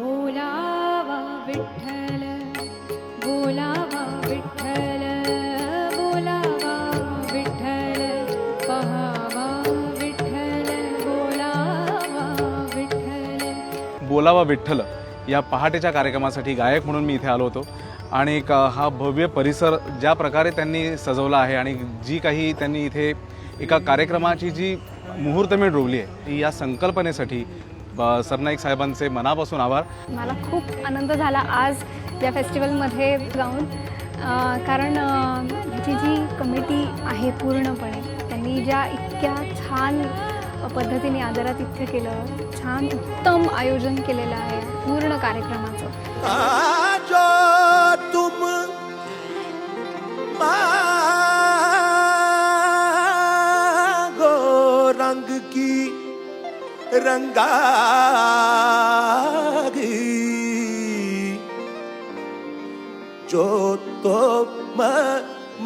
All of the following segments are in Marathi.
बोलावा विठ्ठल बोलावा विठ्ठल बोलावा विठ्ठल पहावा विठ्ठल बोलावा विठ्ठल. बोलावा विठ्ठल या पहाटेच्या कार्यक्रमासाठी गायक म्हणून मी इथे आलो होतो. आणि एक हा भव्य परिसर ज्या प्रकारे त्यांनी सजवला आहे आणि जी काही त्यांनी इथे एका कार्यक्रमाची जी मुहूर्तमेढ रोवली आहे या संकल्पनेसाठी सरनाईक साहेबांचे मनापासून आभार. मला खूप आनंद झाला आज या फेस्टिवलमध्ये जाऊन. कारण अं, जी जी कमिटी आहे पूर्णपणे त्यांनी ज्या इतक्या छान पद्धतीने आदरात इथे केलं छान उत्तम आयोजन केलेलं आहे पूर्ण कार्यक्रमाचं. जो तुम रंग की रंगागी जो तो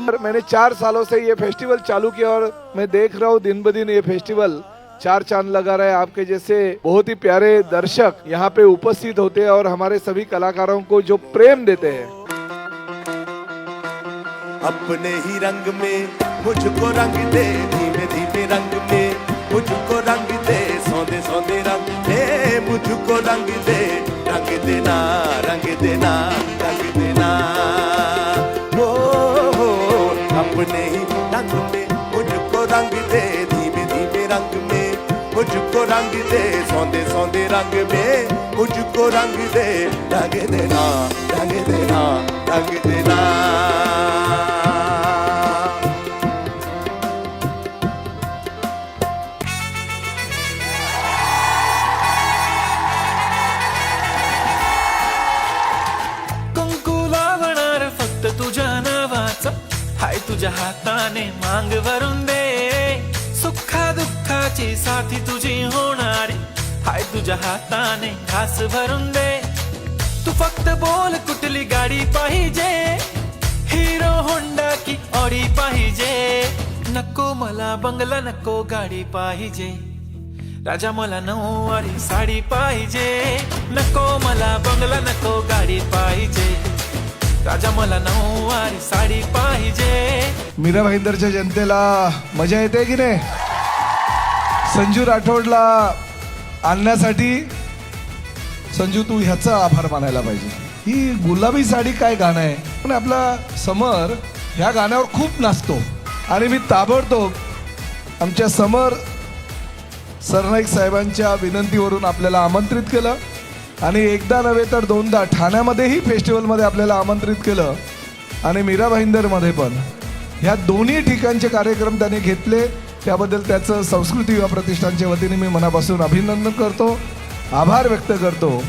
और मैंने चार सालों से ये फेस्टिवल चालू किया और मैं देख रहा हूँ दिन ब दिन ये फेस्टिवल चार चाँद लगा रहा है आपके जैसे बहुत ही प्यारे दर्शक यहाँ पे उपस्थित होते हैं और हमारे सभी कलाकारों को जो प्रेम देते हैं। अपने ही रंग में मुझको रंग दे धीमे धीमे रंग में मुझको रंग दे। मुझको रंग दे रंग देना रंग देना रंग देना ओ हो अपने ही रंग में मुझको रंग दे धीमे धीमे रंग में मुझको रंग दे सौंदे सौंदे रंग में मुझको रंग दे रंग देना रंग देना रंग देना कुंकू तुझ्या हाताने मांग भरून दे. सुखा दुःखाची साथी तुझी होणारी हाय तुझ्या हाताने घास भरून दे. तू फक्त बोल कुठली गाडी पाहिजे. हिरो होंडा की ऑडी पाहिजे. नको मला बंगला नको गाडी पाहिजे. राजा मला नऊवारी साडी पाहिजे. नको मला बंगला नको गाडी पाहिजे. राजा मला नऊवारी साडी पाहिजे. मीरा भाईंदरच्या जनतेला मजा येते की नाही? संजू राठोडला आणण्यासाठी संजू तू ह्याचा आभार मानायला पाहिजे. ही गुलाबी साडी काय गाणं आहे? पण आपला समर ह्या गाण्यावर खूप नाचतो. आणि मी ताबडतोब आमच्या समर सरनाईक साहेबांच्या विनंतीवरून आपल्याला आमंत्रित केलं. आणि एकदा नव्हे तर दोनदा ठाण्यामध्येही फेस्टिवलमध्ये आपल्याला आमंत्रित केलं. आणि मीरा भाईंदरमध्ये पण. ह्या दोन्ही ठिकाणचे कार्यक्रम त्याने घेतले. त्याबद्दल त्याचं संस्कृती युवा प्रतिष्ठानच्या वतीने मी मनापासून अभिनंदन करतो. आभार व्यक्त करतो.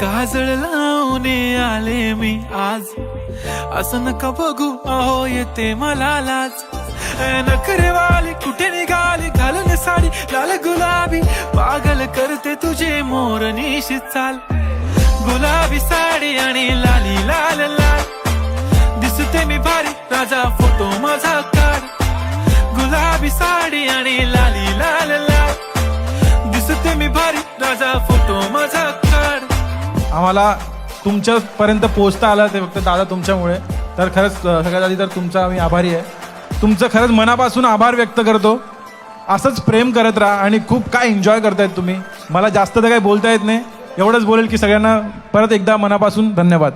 काजळ लावणे आले मी आज. असं नका बघू अहो येते मला लाज. नखरेवाली कुठे निघाली? घालून साडी लाल गुलाबी. पागल करते तुझे मोर निशी चाल. गुलाबी साडी आणि लाली लाल लाल. दिसते मी भारी राजा फोटो माझा काढ. गुलाबी साडी आणि लाली लाल लाल. दिसते मी भारी राजा फोटो माझा काढ. आम्हाला तुमच्यापर्यंत पोहोचता आलं ते फक्त दादा तुमच्यामुळे. तर खरंच सगळ्यात आधी तर तुमचा आम्ही आभारी आहे. तुमचं खरंच मनापासून आभार व्यक्त करतो. असंच प्रेम करत राहा आणि खूप काय एन्जॉय करतायत तुम्ही. मला जास्त तर काही बोलता येत नाही. एवढंच बोलेल की सगळ्यांना परत एकदा मनापासून धन्यवाद.